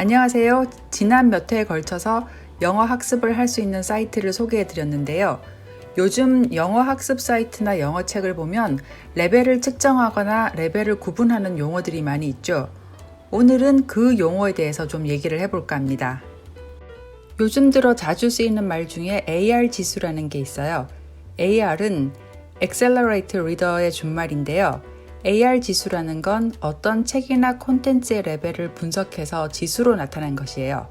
안녕하세요. 지난 몇 회에 걸쳐서 영어 학습을 할 수 있는 사이트를 소개해 드렸는데요. 요즘 영어 학습 사이트나 영어 책을 보면 레벨을 측정하거나 레벨을 구분하는 용어들이 많이 있죠. 오늘은 그 용어에 대해서 좀 얘기를 해볼까 합니다. 요즘 들어 자주 쓰이는 말 중에 AR 지수라는 게 있어요. AR은 Accelerate Reader의 준말인데요. AR 지수라는 건 어떤 책이나 콘텐츠의 레벨을 분석해서 지수로 나타낸 것이에요.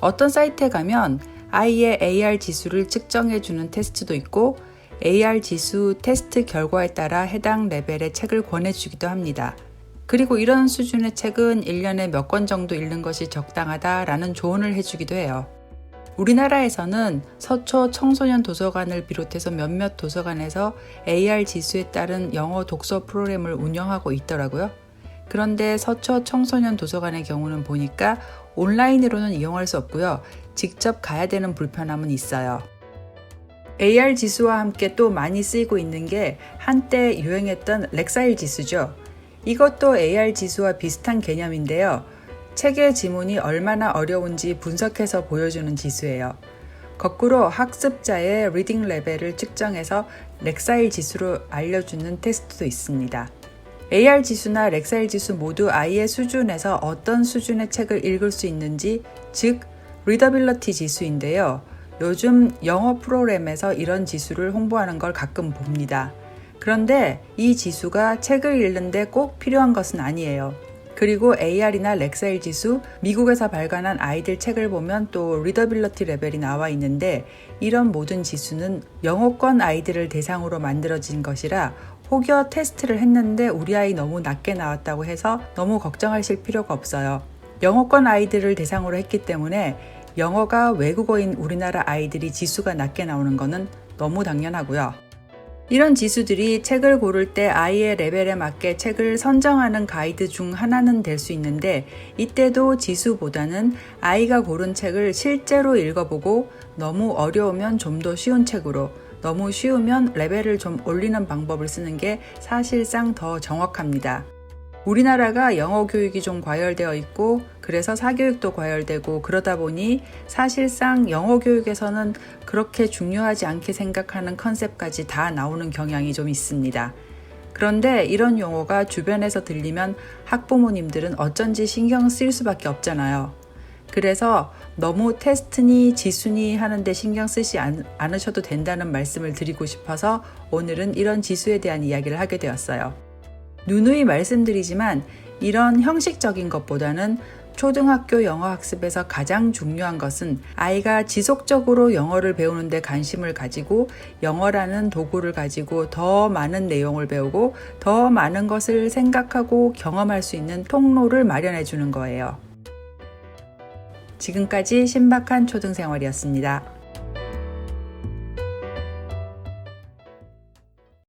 어떤 사이트에 가면 아이의 AR 지수를 측정해주는 테스트도 있고 AR 지수 테스트 결과에 따라 해당 레벨의 책을 권해주기도 합니다. 그리고 이런 수준의 책은 1년에 몇 권 정도 읽는 것이 적당하다라는 조언을 해주기도 해요. 우리나라에서는 서초 청소년 도서관을 비롯해서 몇몇 도서관에서 AR 지수에 따른 영어 독서 프로그램을 운영하고 있더라고요. 그런데 서초 청소년 도서관의 경우는 보니까 온라인으로는 이용할 수 없고요. 직접 가야 되는 불편함은 있어요. AR 지수와 함께 또 많이 쓰이고 있는 게 한때 유행했던 렉사일 지수죠. 이것도 AR 지수와 비슷한 개념인데요. 책의 지문이 얼마나 어려운지 분석해서 보여주는 지수예요. 거꾸로 학습자의 리딩 레벨을 측정해서 렉사일 지수로 알려주는 테스트도 있습니다. AR 지수나 렉사일 지수 모두 아이의 수준에서 어떤 수준의 책을 읽을 수 있는지, 즉, 리더빌러티 지수인데요. 요즘 영어 프로그램에서 이런 지수를 홍보하는 걸 가끔 봅니다. 그런데 이 지수가 책을 읽는데 꼭 필요한 것은 아니에요. 그리고 AR이나 렉사일 지수, 미국에서 발간한 아이들 책을 보면 또 리더빌러티 레벨이 나와 있는데 이런 모든 지수는 영어권 아이들을 대상으로 만들어진 것이라 혹여 테스트를 했는데 우리 아이 너무 낮게 나왔다고 해서 너무 걱정하실 필요가 없어요. 영어권 아이들을 대상으로 했기 때문에 영어가 외국어인 우리나라 아이들이 지수가 낮게 나오는 것은 너무 당연하고요. 이런 지수들이 책을 고를 때 아이의 레벨에 맞게 책을 선정하는 가이드 중 하나는 될 수 있는데 이때도 지수보다는 아이가 고른 책을 실제로 읽어보고 너무 어려우면 좀 더 쉬운 책으로 너무 쉬우면 레벨을 좀 올리는 방법을 쓰는 게 사실상 더 정확합니다. 우리나라가 영어 교육이 좀 과열되어 있고 그래서 사교육도 과열되고 그러다 보니 사실상 영어 교육에서는 그렇게 중요하지 않게 생각하는 컨셉까지 다 나오는 경향이 좀 있습니다. 그런데 이런 용어가 주변에서 들리면 학부모님들은 어쩐지 신경 쓸 수밖에 없잖아요. 그래서 너무 테스트니 지수니 하는데 신경 쓰지 않, 않으셔도 된다는 말씀을 드리고 싶어서 오늘은 이런 지수에 대한 이야기를 하게 되었어요. 누누이 말씀드리지만 이런 형식적인 것보다는 초등학교 영어 학습에서 가장 중요한 것은 아이가 지속적으로 영어를 배우는데 관심을 가지고 영어라는 도구를 가지고 더 많은 내용을 배우고 더 많은 것을 생각하고 경험할 수 있는 통로를 마련해 주는 거예요. 지금까지 신박한 초등생활이었습니다.